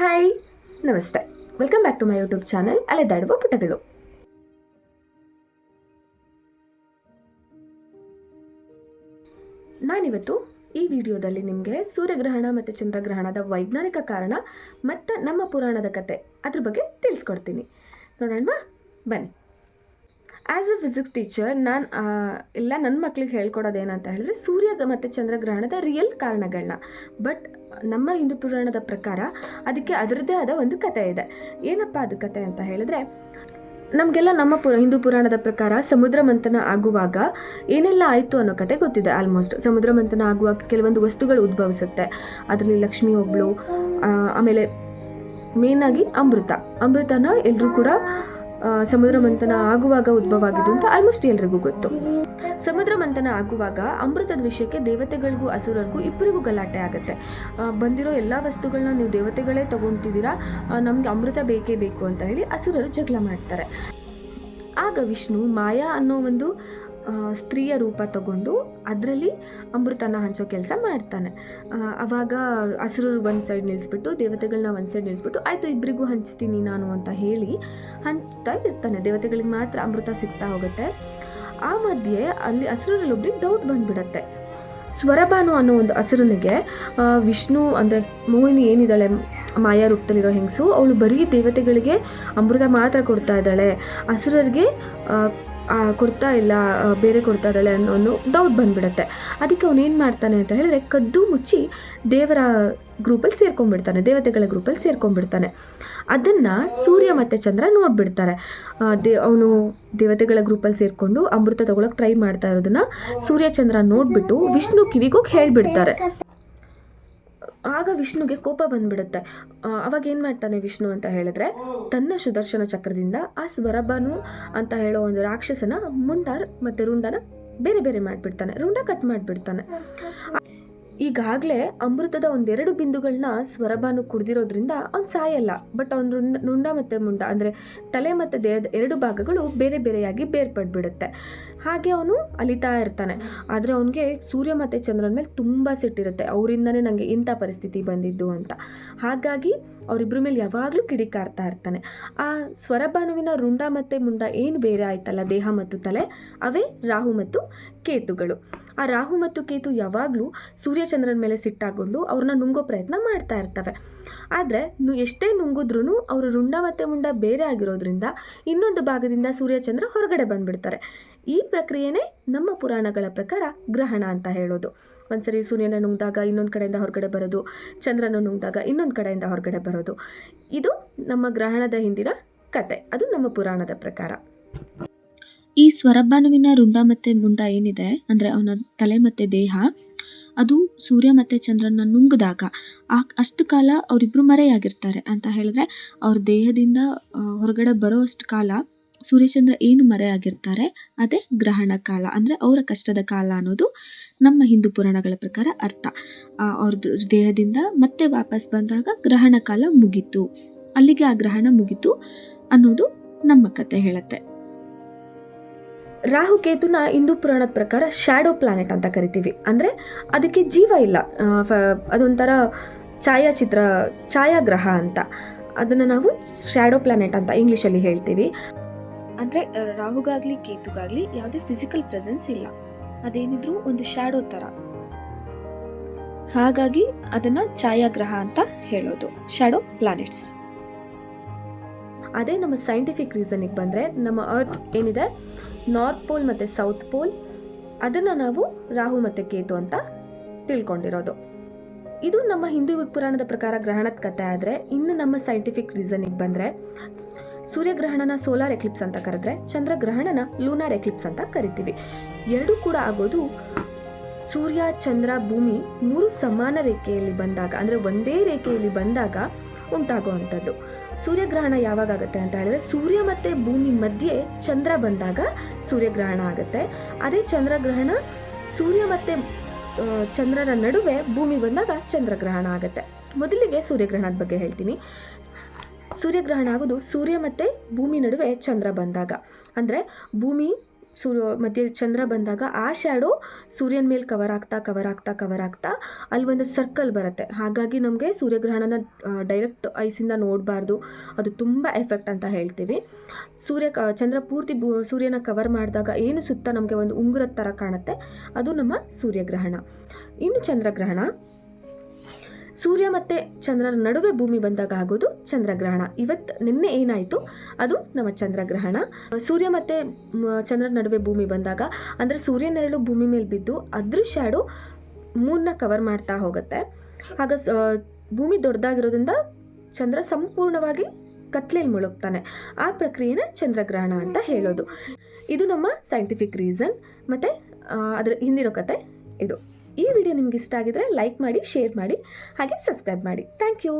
Hi, ನಮಸ್ತೆ. Welcome back to my YouTube channel ಅಲೆದಾಡುವ ಪುಟಗಳು. ನಾನಿವತ್ತು ಈ ವಿಡಿಯೋದಲ್ಲಿ ನಿಮಗೆ ಸೂರ್ಯಗ್ರಹಣ ಮತ್ತು ಚಂದ್ರಗ್ರಹಣದ ವೈಜ್ಞಾನಿಕ ಕಾರಣ ಮತ್ತು ನಮ್ಮ ಪುರಾಣದ ಕತೆ ಅದ್ರ ಬಗ್ಗೆ ತಿಳಿಸ್ಕೊಡ್ತೀನಿ. ನೋಡೋಣ ಬನ್ನಿ. ಆ್ಯಸ್ ಎ ಫಿಸಿಕ್ಸ್ ಟೀಚರ್ ನಾನು ಎಲ್ಲ ನನ್ನ ಮಕ್ಳಿಗೆ ಹೇಳ್ಕೊಡೋದೇನಂತ ಹೇಳಿದ್ರೆ ಸೂರ್ಯ ಮತ್ತು ಚಂದ್ರಗ್ರಹಣದ ರಿಯಲ್ ಕಾರಣಗಳನ್ನ ಬಟ್ ನಮ್ಮ ಹಿಂದೂ ಪುರಾಣದ ಪ್ರಕಾರ ಅದಕ್ಕೆ ಅದರದ್ದೇ ಆದ ಒಂದು ಕತೆ ಇದೆ. ಏನಪ್ಪ ಅದು ಕತೆ ಅಂತ ಹೇಳಿದ್ರೆ, ನಮಗೆಲ್ಲ ನಮ್ಮ ಪುರ, ಹಿಂದೂ ಪುರಾಣದ ಪ್ರಕಾರ ಸಮುದ್ರ ಮಂಥನ ಆಗುವಾಗ ಏನೆಲ್ಲ ಆಯಿತು ಅನ್ನೋ ಕತೆ ಗೊತ್ತಿದೆ ಆಲ್ಮೋಸ್ಟ್ ಸಮುದ್ರ ಮಂಥನ ಆಗುವಾಗ ಕೆಲವೊಂದು ವಸ್ತುಗಳು ಉದ್ಭವಿಸುತ್ತೆ. ಅದರಲ್ಲಿ ಲಕ್ಷ್ಮಿ ಒಬ್ಳು ಆಮೇಲೆ ಮೇನಾಗಿ ಅಮೃತ. ಅಮೃತನ ಎಲ್ಲರೂ ಕೂಡ ಸಮುದ್ರ ಮಂಥನ ಆಗುವಾಗ ಉದ್ಭವ ಆಗಿದ್ದು ಅಂತ ಆಲ್ಮೋಸ್ಟ್ ಎಲ್ರಿಗೂ ಗೊತ್ತು. ಸಮುದ್ರ ಮಂಥನ ಆಗುವಾಗ ಅಮೃತದ ವಿಷಯಕ್ಕೆ ದೇವತೆಗಳಿಗೂ, ಅಸುರರಿಗೂ ಇಬ್ಬರಿಗೂ ಗಲಾಟೆ ಆಗುತ್ತೆ. ಬಂದಿರೋ ಎಲ್ಲ ವಸ್ತುಗಳನ್ನ ನೀವು ದೇವತೆಗಳೇ ತಗೊಳ್ತಿದ್ದೀರಾ ನಮಗೆ ಅಮೃತ ಬೇಕೇ ಬೇಕು ಅಂತ ಹೇಳಿ ಅಸುರರು ಜಗಳ ಮಾಡ್ತಾರೆ. ಆಗ ವಿಷ್ಣು ಮಾಯಾ ಅನ್ನೋ ಒಂದು ಸ್ತ್ರೀಯ ರೂಪ ತಗೊಂಡು ಅದರಲ್ಲಿ ಅಮೃತನ ಹಂಚೋ ಕೆಲಸ ಮಾಡ್ತಾನೆ. ಅವಾಗ ಹಸಿರು ಒಂದು ಸೈಡ್ ನಿಲ್ಲಿಸ್ಬಿಟ್ಟು ದೇವತೆಗಳನ್ನ ಒಂದು ಸೈಡ್ ನಿಲ್ಲಿಸ್ಬಿಟ್ಟು ಆಯಿತು ಇಬ್ಬರಿಗೂ ಹಂಚ್ತೀನಿ ನಾನು ಅಂತ ಹೇಳಿ ಹಂಚ್ತಾ ಇರ್ತಾನೆ. ದೇವತೆಗಳಿಗೆ ಮಾತ್ರ ಅಮೃತ ಸಿಗ್ತಾ ಹೋಗುತ್ತೆ. ಆ ಮಧ್ಯೆ ಅಲ್ಲಿ ಹಸಿರಲ್ಲೊಬ್ಬರಿಗೆ ಡೌಟ್ ಬಂದ್ಬಿಡತ್ತೆ. ಸ್ವರಭಾನು ಅನ್ನೋ ಒಂದು ಹಸಿರನಿಗೆ ವಿಷ್ಣು ಅಂದರೆ ಮೋಹಿನಿ ಏನಿದ್ದಾಳೆ, ಮಾಯಾ ರೂಪದಲ್ಲಿರೋ ಹೆಂಗಸು, ಅವಳು ಬರೀ ದೇವತೆಗಳಿಗೆ ಅಮೃತ ಮಾತ್ರ ಕೊಡ್ತಾ ಇದ್ದಾಳೆ. ಹಸಿರರಿಗೆ ಕೊಡ್ತಾ ಇಲ್ಲ ಬೇರೆ ಕೊಡ್ತಾ ಇದ್ದಾಳೆ ಅನ್ನೋ ಡೌಟ್ ಬಂದ್ಬಿಡುತ್ತೆ. ಅದಕ್ಕೆ ಅವನೇನು ಮಾಡ್ತಾನೆ ಅಂತ ಹೇಳಿದ್ರೆ ಕದ್ದು ಮುಚ್ಚಿ ದೇವರ ಗ್ರೂಪಲ್ಲಿ ಸೇರ್ಕೊಂಡ್ಬಿಡ್ತಾನೆ, ದೇವತೆಗಳ ಗ್ರೂಪಲ್ಲಿ ಸೇರ್ಕೊಂಡ್ಬಿಡ್ತಾನೆ. ಅದನ್ನು ಸೂರ್ಯ ಮತ್ತು ಚಂದ್ರ ನೋಡಿಬಿಡ್ತಾರೆ. ದೇ, ಅವನು ದೇವತೆಗಳ ಗ್ರೂಪಲ್ಲಿ ಸೇರಿಕೊಂಡು ಅಮೃತ ತಗೊಳಕ್ಕೆ ಟ್ರೈ ಮಾಡ್ತಾ ಇರೋದನ್ನ ಸೂರ್ಯ, ಚಂದ್ರ ನೋಡಿಬಿಟ್ಟು ವಿಷ್ಣು ಕಿವಿಗೋಗಿ ಹೇಳ್ಬಿಡ್ತಾರೆ. ವಿಷ್ಣುಗೆ ಕೋಪ ಬಂದ್ಬಿಡುತ್ತೆ. ಅವಾಗ ಏನು ಮಾಡ್ತಾನೆ ವಿಷ್ಣು ಅಂತ ಹೇಳಿದ್ರೆ, ತನ್ನ ಸುದರ್ಶನ ಚಕ್ರದಿಂದ ಆ ಸ್ವರಬಾನು ಅಂತ ಹೇಳೋ ಒಂದು ರಾಕ್ಷಸನ ಮುಂಡಾರ್ ಮತ್ತು ರುಂಡನ ಬೇರೆ ಬೇರೆ ಮಾಡಿಬಿಡ್ತಾನೆ. ರುಂಡ ಕಟ್ ಮಾಡಿಬಿಡ್ತಾನೆ. ಈಗಾಗಲೇ ಅಮೃತದ ಒಂದೆರಡು ಬಿಂದುಗಳನ್ನ ಸ್ವರಬಾನು ಕುಡ್ದಿರೋದ್ರಿಂದ ಅವ್ನು ಸಾಯಲ್ಲ. ಬಟ್ ಅವ್ನು ರುಂಡ ನುಂಡ ಮತ್ತು ಮುಂಡ, ಅಂದರೆ ತಲೆ ಮತ್ತು ದೇಹದ ಎರಡು ಭಾಗಗಳು ಬೇರೆ ಬೇರೆಯಾಗಿ ಬೇರ್ಪಡ್ಬಿಡುತ್ತೆ. ಹಾಗೆ ಅವನು ಅಲಿತಾ ಇರ್ತಾನೆ. ಆದರೆ ಅವನಿಗೆ ಸೂರ್ಯ ಮತ್ತು ಚಂದ್ರನ ಮೇಲೆ ತುಂಬ ಸಿಟ್ಟಿರುತ್ತೆ ಅವರಿಂದನೇ ನನಗೆ ಇಂಥ ಪರಿಸ್ಥಿತಿ ಬಂದಿದ್ದು ಅಂತ. ಹಾಗಾಗಿ ಅವರಿಬ್ಬರ ಮೇಲೆ ಯಾವಾಗಲೂ ಕಿಡಿಕಾರ್ತಾ ಇರ್ತಾನೆ. ಆ ಸ್ವರಭಾನುವಿನ ರುಂಡ ಮತ್ತು ಮುಂಡ ಏನು ಬೇರೆ ಆಯ್ತಲ್ಲ, ದೇಹ ಮತ್ತು ತಲೆ? ಅವೇ ರಾಹು ಮತ್ತು ಕೇತುಗಳು. ಆ ರಾಹು ಮತ್ತು ಕೇತು ಯಾವಾಗಲೂ ಸೂರ್ಯಚಂದ್ರನ ಮೇಲೆ ಸಿಟ್ಟಾಗೊಂಡು ಅವ್ರನ್ನ ನುಂಗೋ ಪ್ರಯತ್ನ ಮಾಡ್ತಾ ಇರ್ತವೆ. ಆದರೆ ಎಷ್ಟೇ ನುಂಗಿದ್ರೂ ಅವರು ರುಂಡ ಮತ್ತು ಮುಂಡ ಬೇರೆ ಆಗಿರೋದ್ರಿಂದ ಇನ್ನೊಂದು ಭಾಗದಿಂದ ಸೂರ್ಯಚಂದ್ರ ಹೊರಗಡೆ ಬಂದ್ಬಿಡ್ತಾರೆ. ಈ ಪ್ರಕ್ರಿಯೆನೇ ನಮ್ಮ ಪುರಾಣಗಳ ಪ್ರಕಾರ ಗ್ರಹಣ ಅಂತ ಹೇಳೋದು. ಒಂದ್ಸರಿ ಸೂರ್ಯನ ನುಂಗಿದಾಗ ಇನ್ನೊಂದು ಕಡೆಯಿಂದ ಹೊರಗಡೆ ಬರೋದು, ಚಂದ್ರನ ನುಂಗಿದಾಗ ಇನ್ನೊಂದು ಕಡೆಯಿಂದ ಹೊರಗಡೆ ಬರೋದು. ಇದು ನಮ್ಮ ಗ್ರಹಣದ ಹಿಂದಿನ ಕತೆ. ಅದು ನಮ್ಮ ಪುರಾಣದ ಪ್ರಕಾರ. ಈ ಸ್ವರಭಾನುವಿನ ರುಂಡ ಮತ್ತೆ ಮುಂಡ ಏನಿದೆ? ಅಂದರೆ ಅವನ ತಲೆ ಮತ್ತೆ ದೇಹ, ಅದು ಸೂರ್ಯ ಮತ್ತು ಚಂದ್ರನ ನುಂಗಿದಾಗ. ಆ ಅಷ್ಟು ಕಾಲ ಅವರಿಬ್ಬರು ಮರೆಯಾಗಿರ್ತಾರೆ ಅಂತ ಹೇಳಿದ್ರೆ ಅವ್ರ ದೇಹದಿಂದ ಹೊರಗಡೆ ಬರೋ ಅಷ್ಟು ಕಾಲ ಸೂರ್ಯಚಂದ್ರ ಏನು ಮರೆಯಾಗಿರ್ತಾರೆ ಅದೇ ಗ್ರಹಣ ಕಾಲ. ಅಂದರೆ ಅವರ ಕಷ್ಟದ ಕಾಲ ಅನ್ನೋದು ನಮ್ಮ ಹಿಂದೂ ಪುರಾಣಗಳ ಪ್ರಕಾರ ಅರ್ಥ. ಅವ್ರ ದೇಹದಿಂದ ಮತ್ತೆ ವಾಪಸ್ ಬಂದಾಗ ಗ್ರಹಣ ಕಾಲ ಮುಗೀತು. ಅಲ್ಲಿಗೆ ಆ ಗ್ರಹಣ ಮುಗೀತು ಅನ್ನೋದು ನಮ್ಮ ಕತೆ ಹೇಳುತ್ತೆ. ರಾಹುಕೇತುನ ಹಿಂದೂ ಪುರಾಣದ ಪ್ರಕಾರ ಶ್ಯಾಡೋ ಪ್ಲಾನೆಟ್ ಅಂತ ಕರಿತೀವಿ. ಅಂದರೆ ಅದಕ್ಕೆ ಜೀವ ಇಲ್ಲ. ಅದೊಂಥರ ಛಾಯಾಚಿತ್ರ, ಛಾಯಾಗ್ರಹ ಅಂತ. ಅದನ್ನು ನಾವು ಶ್ಯಾಡೋ ಪ್ಲಾನೆಟ್ ಅಂತ ಇಂಗ್ಲೀಷಲ್ಲಿ ಹೇಳ್ತೀವಿ. ಅಂದರೆ ರಾಹುಗಾಗ್ಲಿ, ಕೇತುಗಾಗ್ಲಿ ಯಾವುದೇ ಫಿಸಿಕಲ್ ಪ್ರೆಸೆನ್ಸ್ ಇಲ್ಲ. ಅದೇನಿದ್ರು ಒಂದು ಶ್ಯಾಡೋ ಥರ ಹಾಗಾಗಿ ಅದನ್ನ ಛಾಯಾಗ್ರಹ ಅಂತ ಹೇಳೋದು. ಶ್ಯಾಡೋ ಪ್ಲಾನೆಟ್ಸ್ ಅದೇ ನಮ್ಮ ಸೈಂಟಿಫಿಕ್ ರೀಸನಿಗೆ ಬಂದರೆ, ನಮ್ಮ ಅರ್ತ್ ಏನಿದೆ? ನಾರ್ತ್ ಪೋಲ್ ಮತ್ತು ಸೌತ್ ಪೋಲ್ ಅದನ್ನು ನಾವು ರಾಹು ಮತ್ತು ಕೇತು ಅಂತ ತಿಳ್ಕೊಂಡಿರೋದು. ಇದು ನಮ್ಮ ಹಿಂದೂ ಪುರಾಣದ ಪ್ರಕಾರ ಗ್ರಹಣದ ಕಥೆ ಆದರೆ, ಇನ್ನು ನಮ್ಮ ಸೈಂಟಿಫಿಕ್ ರೀಸನಿಗೆ ಬಂದರೆ ಸೂರ್ಯಗ್ರಹಣನ ಸೋಲಾರ್ ಎಕ್ಲಿಪ್ಸ್ ಅಂತ ಕರೆದ್ರೆ ಚಂದ್ರಗ್ರಹಣನ ಲೂನಾರ್ ಎಕ್ಲಿಪ್ಸ್ ಅಂತ ಕರಿತೀವಿ. ಎರಡೂ ಕೂಡ ಆಗೋದು ಸೂರ್ಯ, ಚಂದ್ರ, ಭೂಮಿ ಮೂರು ಸಮಾನ ರೇಖೆಯಲ್ಲಿ ಬಂದಾಗ, ಅಂದರೆ ಒಂದೇ ರೇಖೆಯಲ್ಲಿ ಬಂದಾಗ ಉಂಟಾಗುವಂಥದ್ದು. ಸೂರ್ಯಗ್ರಹಣ ಯಾವಾಗ ಆಗುತ್ತೆ ಅಂತ ಹೇಳಿದ್ರೆ ಸೂರ್ಯ ಮತ್ತು ಭೂಮಿ ಮಧ್ಯೆ ಚಂದ್ರ ಬಂದಾಗ ಸೂರ್ಯಗ್ರಹಣ ಆಗುತ್ತೆ. ಅದೇ ಚಂದ್ರಗ್ರಹಣ ಸೂರ್ಯ ಮತ್ತು ಚಂದ್ರನ ನಡುವೆ ಭೂಮಿ ಬಂದಾಗ ಚಂದ್ರಗ್ರಹಣ ಆಗುತ್ತೆ. ಮೊದಲಿಗೆ ಸೂರ್ಯಗ್ರಹಣದ ಬಗ್ಗೆ ಹೇಳ್ತೀನಿ. ಸೂರ್ಯಗ್ರಹಣ ಆಗೋದು ಸೂರ್ಯ ಮತ್ತು ಭೂಮಿ ನಡುವೆ ಚಂದ್ರ ಬಂದಾಗ. ಅಂದರೆ ಭೂಮಿ ಸೂರ್ಯ ಮಧ್ಯೆ ಚಂದ್ರ ಬಂದಾಗ ಆ ಶ್ಯಾಡೋ ಸೂರ್ಯನ ಮೇಲೆ ಕವರ್ ಆಗ್ತಾ ಕವರ್ ಆಗ್ತಾ ಕವರ್ ಆಗ್ತಾ ಅಲ್ಲಿ ಒಂದು ಸರ್ಕಲ್ ಬರುತ್ತೆ. ಹಾಗಾಗಿ ನಮಗೆ ಸೂರ್ಯಗ್ರಹಣನ ಡೈರೆಕ್ಟ್ ಐಸಿಂದ ನೋಡಬಾರ್ದು. ಅದು ತುಂಬ ಎಫೆಕ್ಟ್ ಅಂತ ಹೇಳ್ತೀವಿ. ಸೂರ್ಯ ಚಂದ್ರ ಪೂರ್ತಿ ಸೂರ್ಯನ ಕವರ್ ಮಾಡಿದಾಗ ಏನು ಸುತ್ತ ನಮಗೆ ಒಂದು ಉಂಗುರದ ಥರ ಕಾಣುತ್ತೆ? ಅದು ನಮ್ಮ ಸೂರ್ಯಗ್ರಹಣ. ಇನ್ನು ಚಂದ್ರಗ್ರಹಣ. ಸೂರ್ಯ ಮತ್ತೆ ಚಂದ್ರನ ನಡುವೆ ಭೂಮಿ ಬಂದಾಗ ಆಗೋದು ಚಂದ್ರಗ್ರಹಣ. ಇವತ್ತು ನಿನ್ನೆ ಏನಾಯಿತು? ಅದು ನಮ್ಮ ಚಂದ್ರಗ್ರಹಣ. ಸೂರ್ಯ ಮತ್ತೆ ಚಂದ್ರನ ನಡುವೆ ಭೂಮಿ ಬಂದಾಗ, ಅಂದರೆ ಸೂರ್ಯ ನೆರಳು ಭೂಮಿ ಮೇಲೆ ಬಿದ್ದು ಅದ್ರ ಶ್ಯಾಡೋ ಮೂನ್ನ ಕವರ್ ಮಾಡ್ತಾ ಹೋಗುತ್ತೆ. ಆಗ ಭೂಮಿ ದೊಡ್ಡದಾಗಿರೋದ್ರಿಂದ ಚಂದ್ರ ಸಂಪೂರ್ಣವಾಗಿ ಕತ್ಲೆಯಲ್ಲಿ ಮುಳುಗ್ತಾನೆ. ಆ ಪ್ರಕ್ರಿಯೆನ ಚಂದ್ರಗ್ರಹಣ ಅಂತ ಹೇಳೋದು. ಇದು ನಮ್ಮ ಸೈಂಟಿಫಿಕ್ ರೀಸನ್ ಮತ್ತು ಅದರ ಹಿಂದಿರೋ ಕತೆ ಇದು. ಈ ವಿಡಿಯೋ ನಿಮ್ಗೆ ಇಷ್ಟ ಆಗಿದ್ರೆ ಲೈಕ್ ಮಾಡಿ ಶೇರ್ ಮಾಡಿ ಹಾಗೆ ಸಬ್ಸ್ಕ್ರೈಬ್ ಮಾಡಿ. Thank you